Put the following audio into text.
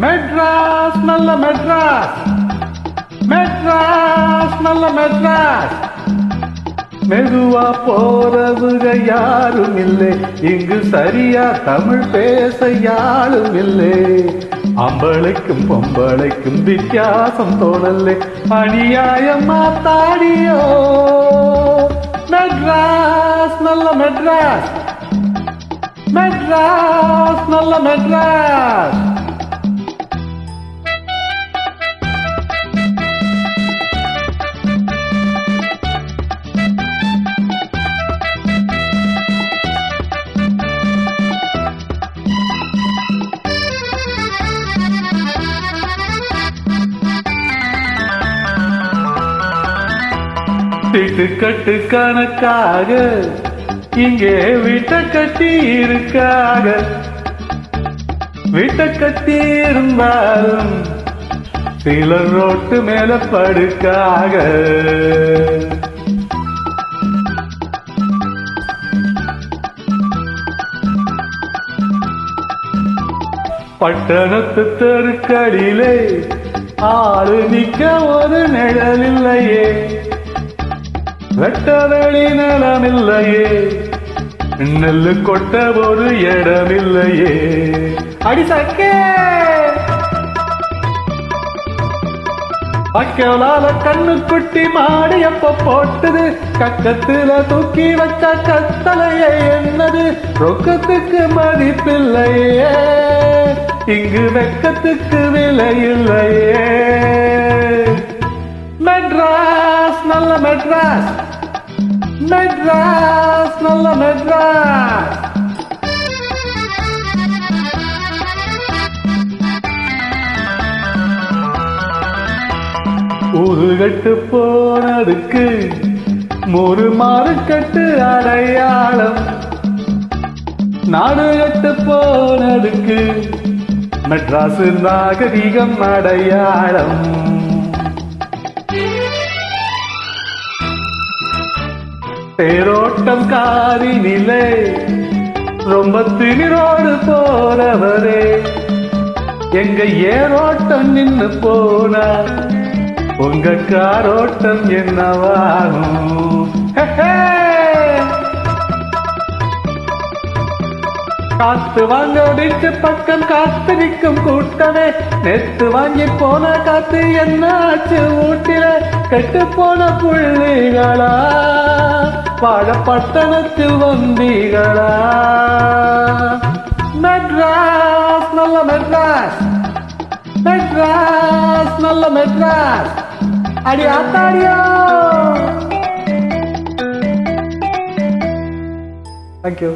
மெட்ராஸ் நல்ல மெட்ராஸ். மெட்ராஸ் நல்ல மெட்ராஸ். மெதுவா போறவுக யாரும் இல்லை. இங்கு சரியா தமிழ் பேச யாரும் இல்லை. அம்பளைக்கும் பொம்பளைக்கும் வித்தியாசம் தோணலே அநியாயம் மாத்தாடியோ. மெட்ராஸ் நல்ல மெட்ராஸ். மெட்ராஸ் நல்ல மெட்ராஸ். வீட்டு கட்டு கணக்காக இங்கே வீட்டை கட்டி இருக்காக. வீட்டை கட்டி இருந்தாலும் சில ரோட்டு மேல படுக்காக. பட்டணத்து தெருக்களிலே ஆளு நிக்க ஒரு நிழல் இல்லையே வெட்டவெளி நிலமில்லையே. நெல்லு கொட்ட ஒரு இடமில்லையே. அடி சக்கே. அக்கலால கண்ணு குட்டி மாடி எப்ப போட்டது? கக்கத்துல தூக்கி வச்ச கத்தலையே என்னது? ரொக்கத்துக்கு மதிப்பில்லையே. இங்கு வெக்கத்துக்கு விலை இல்லையே மெட்ராஸ் நல்ல மெட்ராஸ். மெட்ராஸ் நல்ல மெட்ராஸ் ஒரு கட்டு போனதுக்கு ஒரு மாறுக்கட்டு அடையாளம். நாடு கட்டு போனதுக்கு மெட்ராஸ் நாகரிகம் அடையாளம். தேரோட்டம் நிலை. ரொம்ப திணிரோடு போறவரே. எங்க ஏரோட்டம் நின்னு போனா உங்க காரோட்டம் என்னவாகும் காத்து வாங்க வீட்டு பக்கம் காத்து நிற்கும் கூட்டமே. நெத்து வாங்கி போன காத்து என்னாச்சு ஊட்டில? கெட்டு போன புள்ளிகளா? வாழ பட்டணத்தில் வந்தீங்களா மெட்ராஸ் நல்ல மெட்ராஸ். மெட்ராஸ் நல்ல மெட்ராஸ். அடி ஆத்தாடியோ. தேங்க்யூ